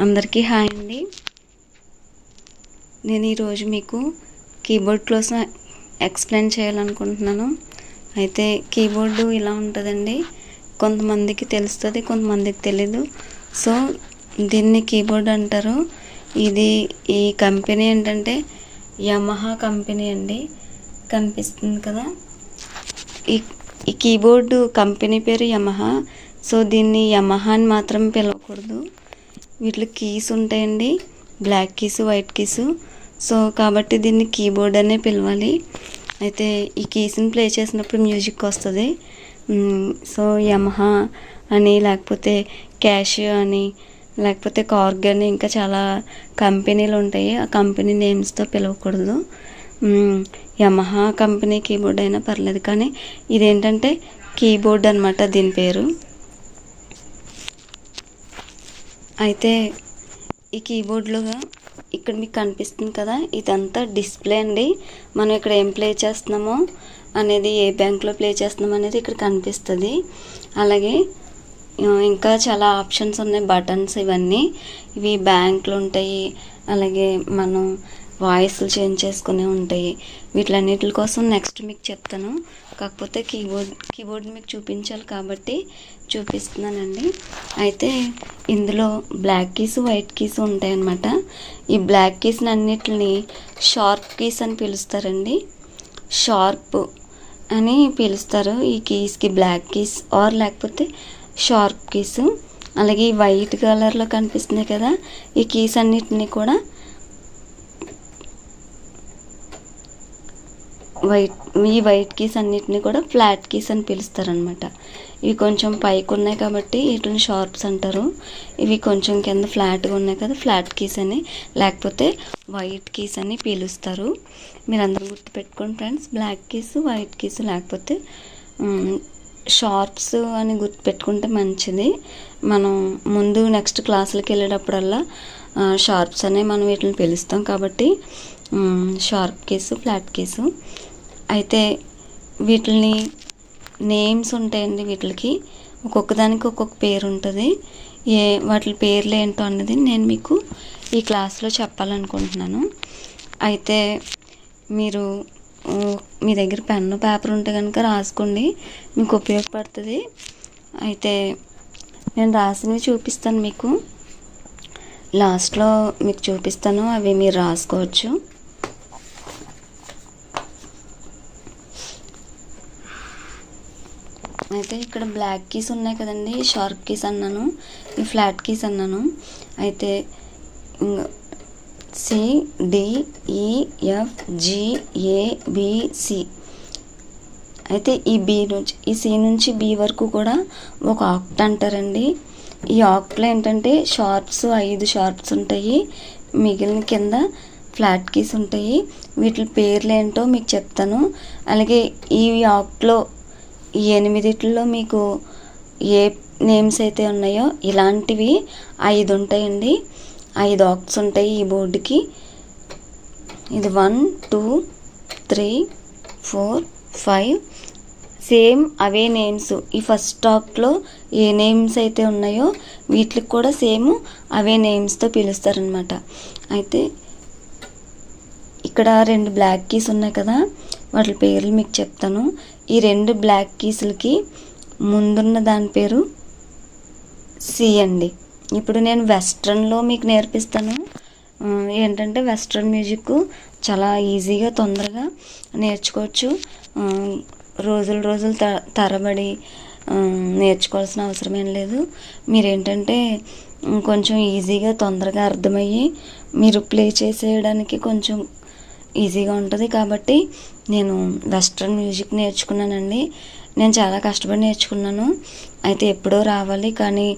అందరికీ హాయ్ అండి. నేను ఈరోజు మీకు కీబోర్డ్ కోసం ఎక్స్ప్లెయిన్ చేయాలనుకుంటున్నాను. అయితే కీబోర్డు ఇలా ఉంటుందండి. కొంతమందికి తెలుస్తుంది కొంతమందికి తెలీదు. సో దీన్ని కీబోర్డ్ అంటారు. ఇది ఈ కంపెనీ ఏంటంటే యమహా కంపెనీ అండి. కనిపిస్తుంది కదా. ఈ ఈ కీబోర్డు కంపెనీ పేరు యమహా. సో దీన్ని యమహా అని మాత్రం పిలవకూడదు. వీటిలో కీస్ ఉంటాయండి. Black keys white keys. So కాబట్టి దీన్ని కీబోర్డ్ అనే పిలవాలి. అయితే ఈ కీస్ని ప్లే చేసినప్పుడు మ్యూజిక్ వస్తుంది. సో యమహా అని లేకపోతే క్యాషియో అని లేకపోతే కార్గ్ అని ఇంకా చాలా కంపెనీలు ఉంటాయి. ఆ కంపెనీ నేమ్స్తో పిలవకూడదు. యమహా కంపెనీ కీబోర్డ్ అయినా పర్లేదు కానీ ఇదేంటంటే కీబోర్డ్ అనమాట దీని పేరు. అయితే ఈ కీబోర్డ్లో ఇక్కడ మీకు కనిపిస్తుంది కదా ఇదంతా డిస్ప్లే అండి. మనం ఇక్కడ ఏం ప్లే చేస్తున్నామో అనేది ఏ బ్యాంక్లో ప్లే చేస్తున్నాం అనేది ఇక్కడ కనిపిస్తుంది. అలాగే ఇంకా చాలా ఆప్షన్స్ ఉన్నాయి బటన్స్ ఇవన్నీ. ఇవి బ్యాంకులు ఉంటాయి అలాగే మనం వాయిస్లు చేంజ్ చేసుకునే ఉంటాయి. వీటిలన్నిటి కోసం నెక్స్ట్ మీకు చెప్తాను. కాకపోతే కీబోర్డ్ కీబోర్డ్ మీకు చూపించాలి కాబట్టి చూపిస్తున్నానండి. అయితే ఇందులో బ్లాక్ కీస్ వైట్ కీస్ ఉంటాయన్నమాట. ఈ బ్లాక్ కీస్ని అన్నిటిని షార్ప్ కీస్ అని పిలుస్తారండి. షార్ప్ అని పిలుస్తారు. ఈ కీస్కి బ్లాక్ కీస్ ఆర్ లేకపోతే షార్ప్ కీస్. అలాగే ఈ వైట్ కలర్లో కనిపిస్తున్నాయి కదా ఈ కీస్ అన్నిటిని కూడా వైట్ ఈ వైట్ కీస్ అన్నిటిని కూడా ఫ్లాట్ కీస్ అని పిలుస్తారనమాట ఇవి కొంచెం పైకి ఉన్నాయి కాబట్టి వీటిని షార్ప్స్ అంటారు. ఇవి కొంచెం కింద ఫ్లాట్గా ఉన్నాయి కదా ఫ్లాట్ కీస్ అని. లేకపోతే వైట్ కీస్ అని పిలుస్తారు. మీరు అందరూ గుర్తుపెట్టుకోండి friends black keys white keys లేకపోతే షార్ప్స్ అని గుర్తుపెట్టుకుంటే మంచిది. మనం ముందు నెక్స్ట్ క్లాసులకి వెళ్ళేటప్పుడల్లా షార్ప్స్ అనే మనం వీటిని పిలుస్తాం కాబట్టి షార్ప్ కేసు ఫ్లాట్ కేసు. అయితే వీటిని నేమ్స్ ఉంటాయండి వీటికి ఒక్కొక్క దానికి ఒక్కొక్క పేరు ఉంటుంది. ఏ వాటి పేర్లు ఏంటో అన్నది నేను మీకు ఈ క్లాస్లో చెప్పాలనుకుంటున్నాను. అయితే మీరు మీ దగ్గర పెన్ను పేపర్ ఉంటే కనుక రాసుకోండి. మీకు ఉపయోగపడుతుంది. అయితే నేను రాసినవి చూపిస్తాను మీకు. లాస్ట్లో మీకు చూపిస్తాను. అవి మీరు రాసుకోవచ్చు. అయితే ఇక్కడ బ్లాక్ కీస్ ఉన్నాయి కదండి షార్ప్ కీస్ అన్నాను ఈ ఫ్లాట్ కీస్ అన్నాను. అయితే సి e, అయితే ఈ బి నుంచి ఈ సి నుంచి బి వరకు కూడా ఒక ఆక్ట్ అంటారండి. ఈ ఆక్ట్లో ఏంటంటే షార్ప్స్ ఐదు షార్ప్స్ ఉంటాయి మిగిలిన కింద ఫ్లాట్ కీస్ ఉంటాయి. వీటి పేర్లు ఏంటో మీకు చెప్తాను. అలాగే ఈ ఆక్ట్లో ఈ ఎనిమిదిట్లో మీకు ఏ నేమ్స్ అయితే ఉన్నాయో ఇలాంటివి ఐదు ఉంటాయండి. ఐదు ఆక్స్ ఉంటాయి ఈ బోర్డుకి. ఇది one two three four five. Same అవే నేమ్స్. ఈ ఫస్ట్ స్టాక్లో ఏ నేమ్స్ అయితే ఉన్నాయో వీటికి కూడా సేమ్ అవే నేమ్స్తో పిలుస్తారనమాట అయితే ఇక్కడ రెండు బ్లాక్ కీస్ ఉన్నాయి కదా. వాటి పేర్లు మీకు చెప్తాను. ఈ రెండు బ్లాక్ కీస్లకి ముందున్న దాని పేరు సి అండి. ఇప్పుడు నేను వెస్ట్రన్లో మీకు నేర్పిస్తాను. ఏంటంటే వెస్ట్రన్ మ్యూజిక్ చాలా ఈజీగా తొందరగా నేర్చుకోవచ్చు. రోజులు రోజులు త తరబడి నేర్చుకోవాల్సిన అవసరం ఏం లేదు. మీరేంటంటే కొంచెం ఈజీగా తొందరగా అర్థమయ్యి మీరు ప్లే చేసేయడానికి కొంచెం ఈజీగా ఉంటుంది కాబట్టి నేను వెస్ట్రన్ మ్యూజిక్ నేర్చుకున్నానండి. నేను చాలా కష్టపడి నేర్చుకున్నాను. అయితే ఎప్పుడో రావాలి కానీ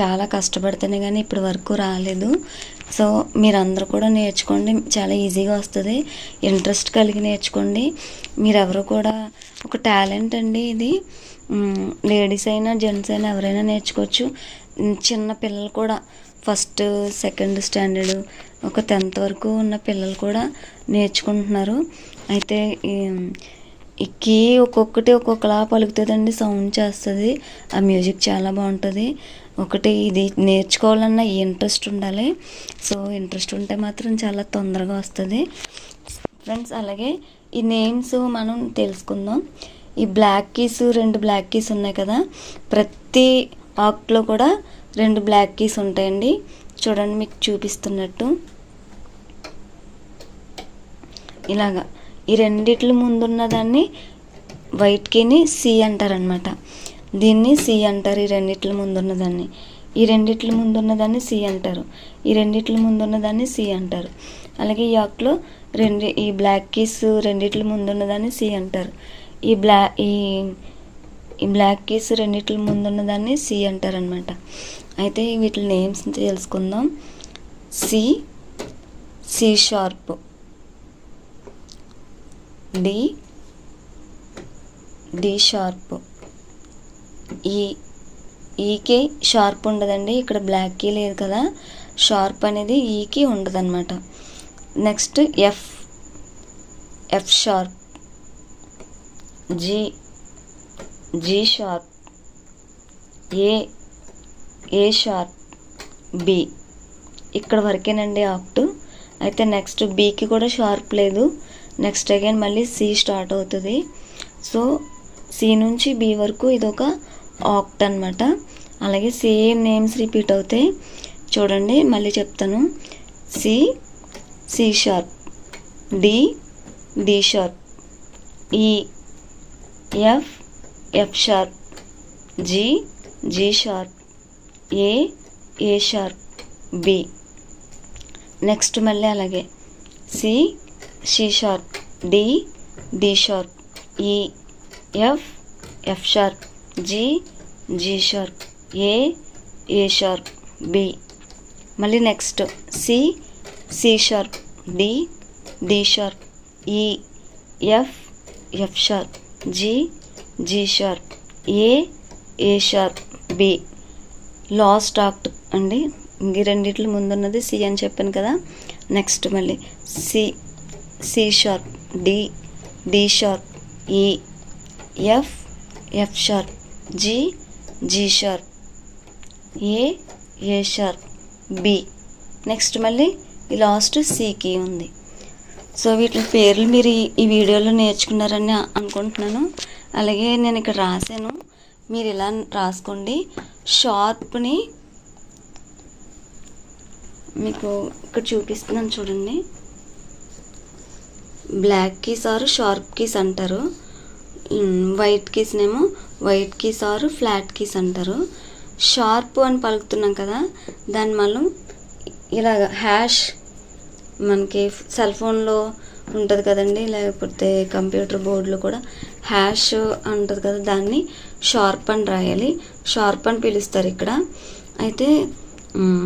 చాలా కష్టపడితేనే కానీ ఇప్పటి వరకు రాలేదు. సో మీరందరూ కూడా నేర్చుకోండి. చాలా ఈజీగా వస్తుంది. ఇంట్రెస్ట్ కలిగి నేర్చుకోండి. మీరెవరు కూడా ఒక టాలెంట్ అండి ఇది. లేడీస్ అయినా జెంట్స్ అయినా ఎవరైనా నేర్చుకోవచ్చు. చిన్న పిల్లలు కూడా ఫస్ట్ సెకండ్ స్టాండర్డ్ ఒక టెన్త్ వరకు ఉన్న పిల్లలు కూడా నేర్చుకుంటున్నారు. అయితే ఈ కీ ఒక్కొక్కటి ఒక్కొక్కలా పలుకుతుందండి సౌండ్ చేస్తుంది. ఆ మ్యూజిక్ చాలా బాగుంటుంది. ఒకటి ఇది నేర్చుకోవాలన్న ఇంట్రెస్ట్ ఉండాలి. సో ఇంట్రెస్ట్ ఉంటే మాత్రం చాలా తొందరగా వస్తుంది. ఫ్రెండ్స్ అలాగే ఈ నేమ్స్ మనం తెలుసుకుందాం. ఈ బ్లాక్ కీస్ రెండు బ్లాక్ కీస్ ఉన్నాయి కదా. ప్రతి ఆక్ట్లో కూడా రెండు బ్లాక్ కీస్ ఉంటాయండి. చూడండి మీకు చూపిస్తున్నట్టు. ఇలాగా. ఈ రెండిట్ల ముందున్న దాన్ని వైట్ కీని సి అంటారనమాట దీన్ని సి అంటారు ఈ రెండిట్ల ముందున్న దాన్ని. ఈ రెండిట్ల ముందున్న దాన్ని సి అంటారు. ఈ రెండిట్ల ముందున్న దాన్ని సి అంటారు. అలాగే ఈ ఆక్లో రెండు ఈ బ్లాక్ కీస్ రెండిట్ల ముందున్న దాన్ని సి అంటారు. ఈ బ్లా ఈ ఈ బ్లాక్ కీస్ రెండిట్ల ముందున్న దాన్ని సి అంటారనమాట అయితే వీటి నేమ్స్ తెలుసుకుందాం. C C sharp D D sharp. E ఈకి షార్ప్ ఉండదండి. ఇక్కడ బ్లాక్ కీ లేదు కదా. షార్ప్ అనేది ఈకి ఉండదన్నమాట. Next F F sharp. G G sharp. A A sharp? B. ఇక్కడ వరకేనండి ఆక్టు అయితే నెక్స్ట్ బీకి కూడా షార్ప్ లేదు. నెక్స్ట్ అగైన్ మళ్ళీ సి స్టార్ట్ అవుతుంది. సో సి నుంచి బి వరకు ఇదొక ఆక్ట్ అనమాట అలాగే సేమ్ నేమ్స్ రిపీట్ అవుతాయి. చూడండి మళ్ళీ చెప్తాను. C C sharp. D D sharp. E F F sharp. G G sharp. A A sharp. B. Next మళ్ళీ అలాగే. C C sharp D D sharp E F F sharp G G sharp A A sharp B. మళ్ళీ next C C sharp D D sharp E F F sharp G G sharp A A sharp B. Last act అండి. ఈ రెండిట్ల ముందున్నది C అని చెప్పాను కదా. Next మళ్ళీ C C sharp D D sharp E F F sharp G G sharp A A sharp B. Next మళ్ళీ ఈ last సికి ఉంది. సో వీటి పేర్లు మీరు ఈ- ఈ వీడియోలో నేర్చుకున్నారని అనుకుంటున్నాను. అలాగే నేను ఇక్కడ రాశాను. మీరు ఇలా రాసుకోండి. షార్ప్ని మీకు ఇక్కడ చూపిస్తున్నాను చూడండి. Black keys or sharp keys అంటారు white కీస్నేమో white keys or flat keys అంటారు షార్ప్ అని పలుకుతున్నాం కదా దాన్ని మనం ఇలాగ హ్యాష్ మనకి సెల్ ఫోన్లో ఉంటుంది కదండి లేకపోతే కంప్యూటర్ బోర్డులో కూడా హ్యాష్ ఉంటుంది కదా దాన్ని షార్ప్ అని రాయాలి. షార్ప్ అని పిలుస్తారు ఇక్కడ. అయితే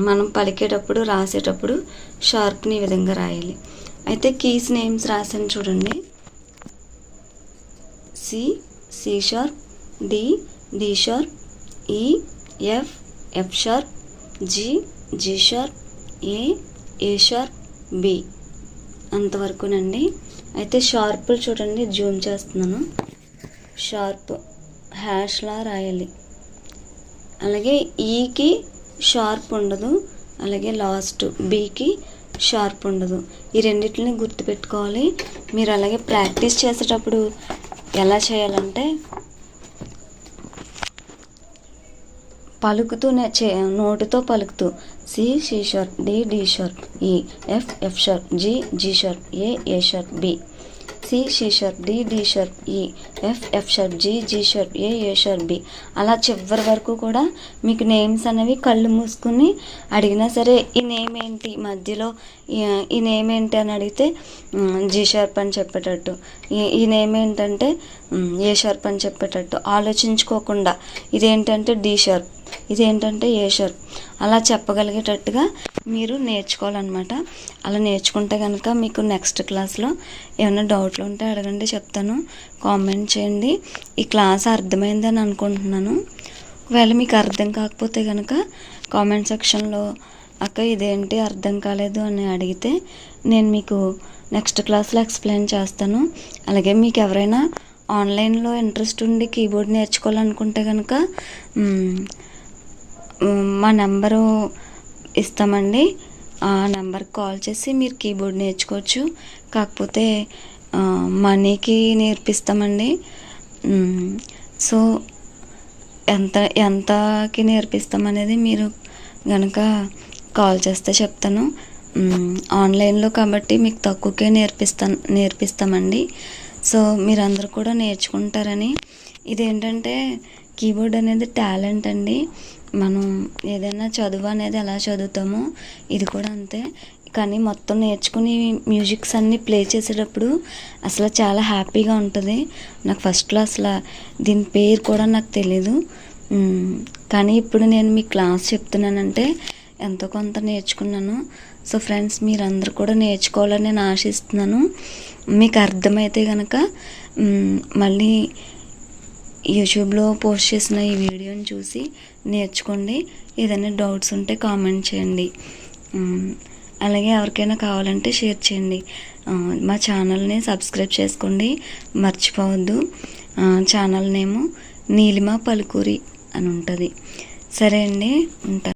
మనం పలికేటప్పుడు రాసేటప్పుడు షార్ప్ని ఈ విధంగా రాయాలి. అయితే కీస్ నేమ్స్ రాసాను చూడండి. C C sharp D D sharp E F F sharp G G sharp A A sharp B అంతవరకునండి. అయితే షార్పులు చూడండి జూమ్ చేస్తున్నాను. షార్ప్ హ్యాష్లా రాయాలి. అలాగే e ఈకి షార్ప్ ఉండదు. అలాగే లాస్ట్ బీకి షార్ప్ ఉండదు. ఈ రెండింటిని గుర్తుపెట్టుకోవాలి. మీరు అలాగే ప్రాక్టీస్ చేసేటప్పుడు ఎలా చేయాలంటే పలుకుతూనే చే నోటితో పలుకుతూ C C sharp D D sharp E F F sharp G G sharp A A sharp B. C C sharp D D sharp E F F sharp G G sharp A A sharp B. అలా చివరి వరకు కూడా మీకు names అనేవి కళ్ళు మూసుకుని అడిగినా సరే ఈ నేమ్ ఏంటి? మధ్యలో ఈ- ఈ నేమ్ ఏంటి అని అడిగితే జీ జి అని చెప్పేటట్టు. ఈ ఈ నేమ్ ఏంటంటే ఏ షర్ప్ అని చెప్పేటట్టు. ఆలోచించుకోకుండా ఇదేంటంటే డి షర్ప్. ఇదేంటంటే ఏ అలా చెప్పగలిగేటట్టుగా మీరు నేర్చుకోవాలన్నమాట. అలా నేర్చుకుంటే కనుక మీకు నెక్స్ట్ క్లాస్లో ఏమైనా డౌట్లు ఉంటే అడగండి చెప్తాను. కామెంట్ చేయండి. ఈ క్లాస్ అర్థమైందని అనుకుంటున్నాను. ఒకవేళ మీకు అర్థం కాకపోతే కనుక కామెంట్ సెక్షన్లో అక్క ఇదేంటి అర్థం కాలేదు అని అడిగితే నేను మీకు నెక్స్ట్ క్లాస్లో ఎక్స్ప్లెయిన్ చేస్తాను. అలాగే మీకు ఎవరైనా ఆన్లైన్లో ఇంట్రెస్ట్ ఉండి కీబోర్డ్ నేర్చుకోవాలనుకుంటే కనుక మా నెంబరు ఇస్తామండి. ఆ నెంబర్కి కాల్ చేసి మీరు కీబోర్డ్ నేర్చుకోవచ్చు. కాకపోతే మనీకి నేర్పిస్తామండి. సో ఎంత ఎంతకి నేర్పిస్తామనేది మీరు కనుక కాల్ చేస్తే చెప్తాను. ఆన్లైన్లో కాబట్టి మీకు తక్కువకే నేర్పిస్తాను నేర్పిస్తామండి. సో మీరందరూ కూడా నేర్చుకుంటారని. ఇదేంటంటే కీబోర్డ్ అనేది టాలెంట్ అండి. మనం ఏదైనా చదువు అనేది ఎలా చదువుతామో ఇది కూడా అంతే. కానీ మొత్తం నేర్చుకుని మ్యూజిక్స్ అన్నీ ప్లే చేసేటప్పుడు అసలు చాలా హ్యాపీగా ఉంటుంది. నాకు ఫస్ట్లో అసలు దీని పేరు కూడా నాకు తెలీదు. కానీ ఇప్పుడు నేను మీ క్లాస్ చెప్తున్నానంటే ఎంతో కొంత నేర్చుకున్నాను. సో ఫ్రెండ్స్ మీరందరూ కూడా నేర్చుకోవాలని నేను ఆశిస్తున్నాను. మీకు అర్థమైతే కనుక మళ్ళీ యూట్యూబ్లో పోస్ట్ చేసిన ఈ వీడియోని చూసి నేర్చుకోండి. ఏదైనా డౌట్స్ ఉంటే కామెంట్ చేయండి. అలాగే ఎవరికైనా కావాలంటే షేర్ చేయండి. మా ఛానల్ని సబ్స్క్రైబ్ చేసుకోండి. మర్చిపోవద్దు. ఛానల్ నేము నీలిమ పలుకూరి అని ఉంటుంది. సరే అండి ఉంటా